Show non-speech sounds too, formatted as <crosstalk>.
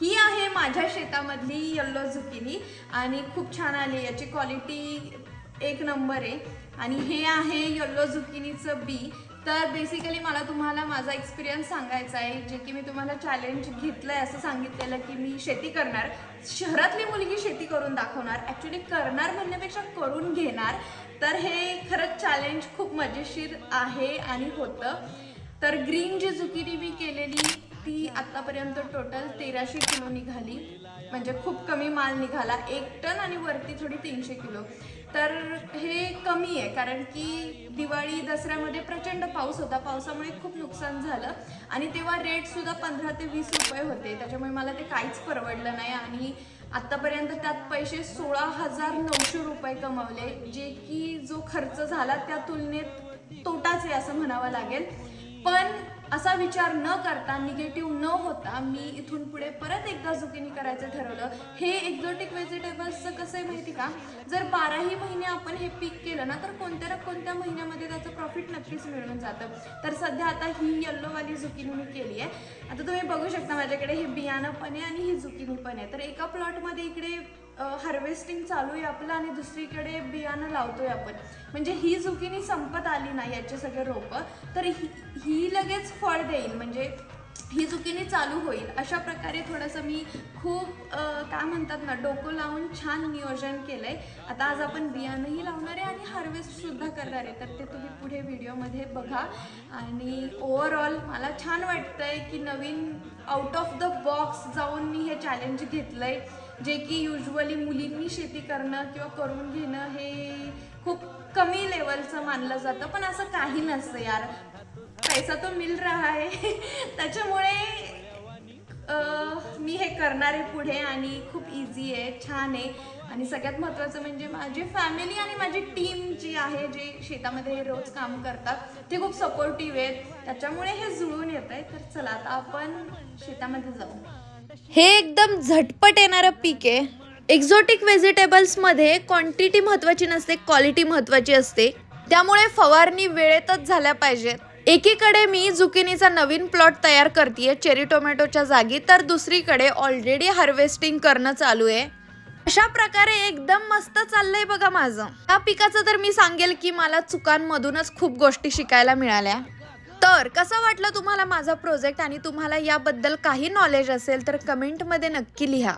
ही आहे माझ्या शेतामधली yellow zucchini आणि खूप छान आली याची क्वालिटी एक नंबर आहे. आणि हे आहे यल्लो झुकिनीचं बी तर बेसिकली मला तुम्हाला माझा एक्सपिरियन्स सांगायचा आहे जे की मी तुम्हाला चॅलेंज घेतलं आहे असं सांगितलेलं की मी शेती करणार. शहरातली मुलगी शेती करून दाखवणार ॲक्च्युली करणार म्हणण्यापेक्षा करून घेणार. तर हे खरंच चॅलेंज खूप मजेशीर आहे आणि होतं. तर ग्रीन जी झुकिनी मी केलेली ती आत्तापर्यंत टोटल तेराशे किलो निघाली. म्हणजे खूप कमी माल निघाला. एक टन आणि वरती थोडी तीनशे किलो. तर हे कमी आहे. कारण की दिवाळी दसऱ्यामध्ये प्रचंड पाऊस होता. पावसामुळे खूप नुकसान झालं. आणि तेव्हा रेटसुद्धा पंधरा ते वीस रुपये होते. त्याच्यामुळे मला ते काहीच परवडलं नाही. आणि आत्तापर्यंत त्यात पैसे सोळा हजार नऊशे रुपये कमावले. जे की जो खर्च झाला त्या तुलनेत तोटाच आहे असं म्हणावं लागेल. पण असा विचार न करता निगेटिव्ह न होता मी इथून पुढे परत एकदा झुकिनी करायचं ठरवलं. हे एक्झॉटिक व्हेजिटेबल्सचं कसं आहे माहिती का? जर बाराही महिने आपण हे पीक केलं ना तर कोणत्या ना कोणत्या महिन्यामध्ये त्याचं प्रॉफिट नक्कीच मिळून जातं. तर सध्या आता ही येल्लोवाली झुकिनी मी केली आहे. आता तुम्ही बघू शकता माझ्याकडे हे बियाणं पण आहे आणि ही झुकिनी पण आहे. तर एका प्लॉटमध्ये इकडे हार्वेस्टिंग चालू आहे आपलं आणि दुसरीकडे बियाणं लावतोय आपण. म्हणजे ही झुकीनी संपत आली नाही याचे सगळे रोपं. तर ही ही लगेच फळ देईल. म्हणजे ही झुकीनी चालू होईल. अशा प्रकारे थोडंसं मी खूप काय म्हणतात ना डोकं लावून छान नियोजन केलं आहे आता आज आपण बियाणंही लावणार आहे आणि हार्वेस्टसुद्धा करणार आहे. तर ते तुम्ही पुढे व्हिडिओमध्ये बघा. आणि ओवरऑल मला छान वाटतं आहे की नवीन आउट ऑफ द बॉक्स जाऊन मी हे चॅलेंज घेतलं आहे जे की युजली मुलींनी शेती करणं किंवा करून घेणं हे खूप कमी लेवलचं मानलं जातं. पण असं काही नसतं यार. पैसा तो मिल रहा आहे. <laughs> त्याच्यामुळे मी हे करणार आहे पुढे आणि खूप इझी आहे छान आहे. आणि सगळ्यात महत्त्वाचं म्हणजे माझी फॅमिली आणि माझी टीम जी आहे जे शेतामध्ये रोज काम करतात ते खूप सपोर्टिव्ह आहेत. त्याच्यामुळे हे जुळून येत आहे तर चला आता आपण शेतामध्ये जाऊ. हे एकदम झटपट येणारं पीक आहे. एक्झॉटिक व्हेजिटेबल्समध्ये क्वांटिटी महत्त्वाची नसते क्वालिटी महत्त्वाची असते. त्यामुळे फवारणी वेळेतच झाल्या पाहिजेत. एकीकडे मी झुकिनीचा नवीन प्लॉट तयार करते चेरी टोमॅटोच्या जागी तर दुसरीकडे ऑलरेडी हार्वेस्टिंग करणं चालू आहे. अशा प्रकारे एकदम मस्त चाललंय बघा माझं. या पिकाचं तर मी सांगेल की मला चुकांमधूनच खूप गोष्टी शिकायला मिळाल्या. तर कसं वाटलं तुम्हाला माझा प्रोजेक्ट आणि तुम्हाला याबद्दल काही नॉलेज असेल तर कमेंटमध्ये नक्की लिहा.